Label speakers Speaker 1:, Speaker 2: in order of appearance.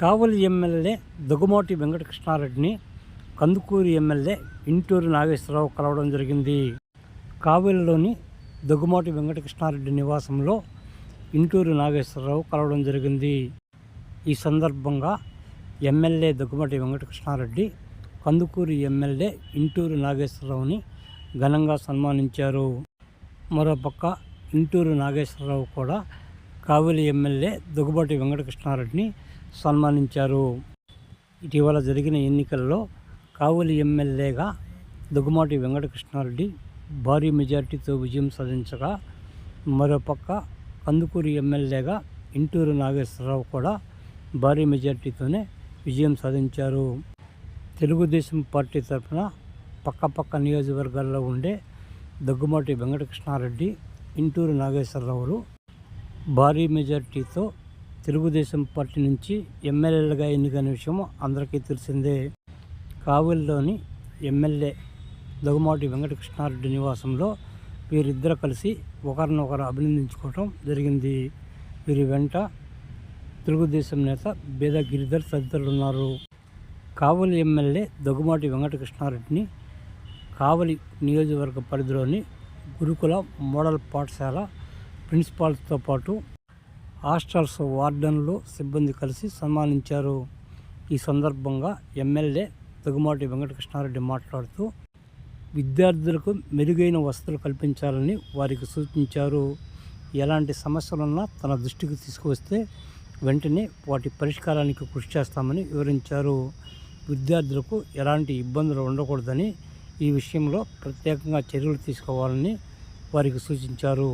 Speaker 1: కావలి MLA Dugamoti వెంకటకృష్ణారెడ్డిని Kandukur MLA Intur Nageswararao కలవడం జరిగింది. కావలిలోని దుగమోటి వెంకటకృష్ణారెడ్డి నివాసంలో ఇంటూరు నాగేశ్వరరావు కలవడం జరిగింది. ఈ సందర్భంగా ఎమ్మెల్యే దగ్గుమాటి వెంకటకృష్ణారెడ్డి కందుకూరు ఎమ్మెల్యే ఇంటూరు నాగేశ్వరరావుని ఘనంగా సన్మానించారు. మరోపక్క ఇంటూరు నాగేశ్వరరావు కూడా కావలి ఎమ్మెల్యే దుగ్గబాటి వెంకటకృష్ణారెడ్డిని సన్మానించారు. ఇటీవల జరిగిన ఎన్నికల్లో కావలి ఎమ్మెల్యేగా దుగ్గుమాటి వెంకటకృష్ణారెడ్డి భారీ మెజార్టీతో విజయం సాధించగా మరోపక్క కందుకూరి ఎమ్మెల్యేగా ఇంటూరు నాగేశ్వరరావు కూడా భారీ మెజార్టీతోనే విజయం సాధించారు. తెలుగుదేశం పార్టీ తరఫున పక్కపక్క నియోజకవర్గాల్లో ఉండే దగ్గుమాటి వెంకటకృష్ణారెడ్డి ఇంటూరు నాగేశ్వరరావులు భారీ మెజార్టీతో తెలుగుదేశం పార్టీ నుంచి ఎమ్మెల్యేలుగా ఎన్నికైన విషయం అందరికీ తెలిసిందే. కావలిలోని ఎమ్మెల్యే దగ్గుమాటి వెంకటకృష్ణారెడ్డి నివాసంలో వీరిద్దరు కలిసి ఒకరినొకరు అభినందించుకోవటం జరిగింది. వీరి వెంట తెలుగుదేశం నేత బేద గిరిధర్ తదితరులు ఉన్నారు. కావలి ఎమ్మెల్యే దగ్గుమాటి వెంకటకృష్ణారెడ్డిని కావలి నియోజకవర్గ పరిధిలోని గురుకుల మోడల్ పాఠశాల ప్రిన్సిపాల్తో పాటు హాస్టల్స్ వార్డన్లు సిబ్బంది కలిసి సన్మానించారు. ఈ సందర్భంగా ఎమ్మెల్యే తగుమాటి వెంకటకృష్ణారెడ్డి మాట్లాడుతూ విద్యార్థులకు మెరుగైన వసతులు కల్పించాలని వారికి సూచించారు. ఎలాంటి సమస్యలున్నా తన దృష్టికి తీసుకువస్తే వెంటనే వాటి పరిష్కారానికి కృషి చేస్తామని వివరించారు. విద్యార్థులకు ఎలాంటి ఇబ్బందులు ఉండకూడదని ఈ విషయంలో ప్రత్యేకంగా చర్యలు తీసుకోవాలని వారికి సూచించారు.